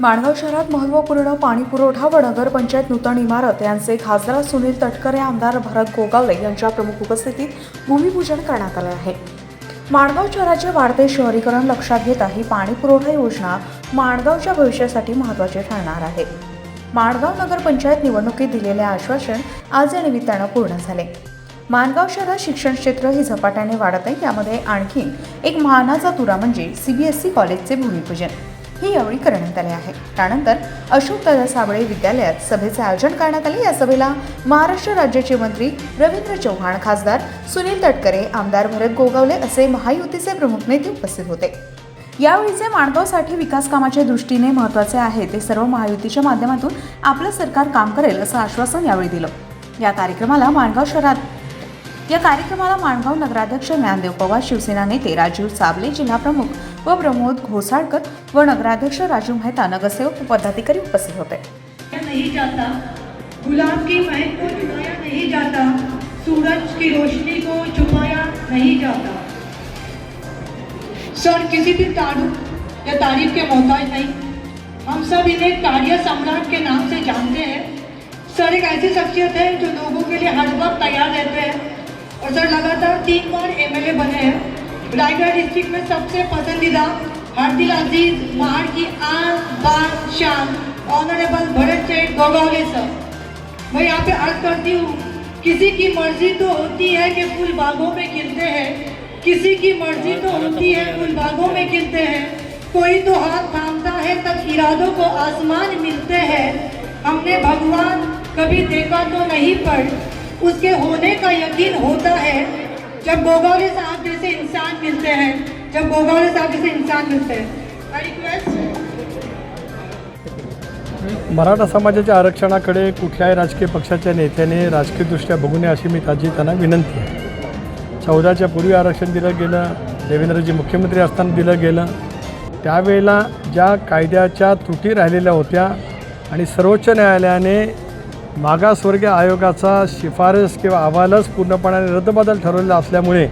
माणगाव शहरात महत्त्वपूर्ण पाणी पुरवठा व नगरपंचायत नूतन इमारत यांचे खासदार सुनील तटकरे आमदार भरत गोगावले यांच्या प्रमुख उपस्थितीत भूमिपूजन करण्यात आले आहे. माणगाव शहराचे वाढते शहरीकरण लक्षात घेता ही पाणी पुरवठा योजना माणगावच्या भविष्यासाठी महत्त्वाची ठरणार आहे. माणगाव नगरपंचायत निवडणुकीत दिलेले आश्वासन आज या निमित्तानं पूर्ण झाले. माणगाव शहरात शिक्षण क्षेत्र ही झपाट्याने वाढत आहे त्यामध्ये आणखी एक मानाचा तुरा म्हणजे सीबीएसई कॉलेजचे भूमिपूजन. ही यावेळी करण्यात आली आहे. त्यानंतर अशोक दादा साबळे विद्यालयात सभेचे आयोजन करण्यात आले. या सभेला महाराष्ट्र राज्याचे मंत्री रवींद्र चव्हाण खासदार सुनील तटकरे आमदार भरत गोगावले असे महायुतीचे प्रमुख नेते उपस्थित होते. यावेळीचे माणगावसाठी विकास कामाच्या दृष्टीने महत्त्वाचे आहे ते सर्व महायुतीच्या माध्यमातून आपलं सरकार काम करेल असं आश्वासन यावेळी दिलं. या कार्यक्रमाला माणगाव शहरात या कार्यक्रमाला माणगाव नगराध्यक्ष ज्ञानदेव पवार शिवसेना नेते राजीव साबले जिल्हाप्रमुख व प्रमोद घोसाळकर व नगराध्यक्ष राजू मेहता नगरसेवक पदाधिकारी उपस्थित होते. नहीं जाता. गुलाब की महक को छुपाया नहीं जाता. सूरज की रोशनी को छुपाया नहीं जाता. सर, किसी भी तारुफ या तारीफ़ के मोहताज नहीं. हम सब इन्हें ताड़िया सम्राट के नाम से जानते हैं. सर, एक ऐसी शख्सियत है जो लोगों के लिए हर वक्त तैयार रहते हैं और सर, लगातार तीन बार एमएलए बने हैं। रायगढ़ डिस्ट्रिक्ट में सबसे पसंदीदा हार्दिल अज़ीज़ महाड़ की आन बान शान ऑनरेबल भरत चेट गोगावले सर मैं यहाँ पे अर्ज़ करती हूँ किसी की मर्ज़ी तो होती है कि फूल बागों में खिलते हैं किसी की मर्ज़ी तो होती है फूल बागों में खिलते हैं। कोई तो हाथ थामता है तब इरादों को आसमान मिलते हैं। हमने भगवान कभी देखा तो नहीं पर उसके होने का यकीन होता है जब गोगावले साहब जैसे इंसान मिलते हैं जब गोगावले साहब जैसे इंसान मिलते हैं। आई रिक्वेस्ट मराठा समाजाच्या आरक्षणाकडे कुठल्याही राजकीय पक्षाच्या नेत्याने राजकीयदृष्ट्या बघू नये अशी मी ताजी त्यांना विनंती आहे. चौदाच्या पूर्वी आरक्षण दिलं गेलं देवेंद्रजी मुख्यमंत्री असताना दिलं गेलं. त्यावेळेला ज्या कायद्याच्या त्रुटी राहिलेल्या होत्या आणि सर्वोच्च न्यायालयाने मागासवर्गीय आयोगाचा शिफारस किंवा अहवालच पूर्णपणाने रद्दबदल ठरवलेला असल्यामुळे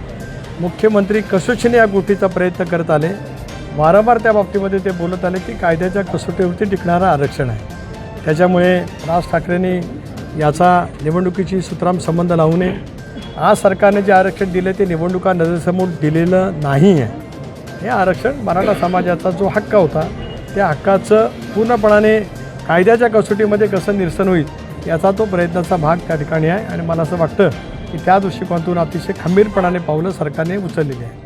मुख्यमंत्री कसोशीने या गोष्टीचा प्रयत्न करत आले. वारंवार त्या बाबतीमध्ये ते बोलत आले की कायद्याच्या कसोटीवरती टिकणारं आरक्षण आहे. त्याच्यामुळे राज ठाकरेंनी याचा निवडणुकीची सुतराम संबंध लावू नये. आज सरकारने जे आरक्षण दिले ते निवडणुका नजरेसमोर दिलेलं नाही आहे हे आरक्षण मराठा समाजाचा जो हक्क होता त्या हक्काचं पूर्णपणाने कायद्याच्या कसोटीमध्ये कसं निरसन होईल याचा तो प्रयत्नाचा भाग त्या ठिकाणी आहे आणि मला असं वाटतं की त्या दृष्टिकोनातून अतिशय खंबीरपणाने पावलं सरकारने उचललेली आहे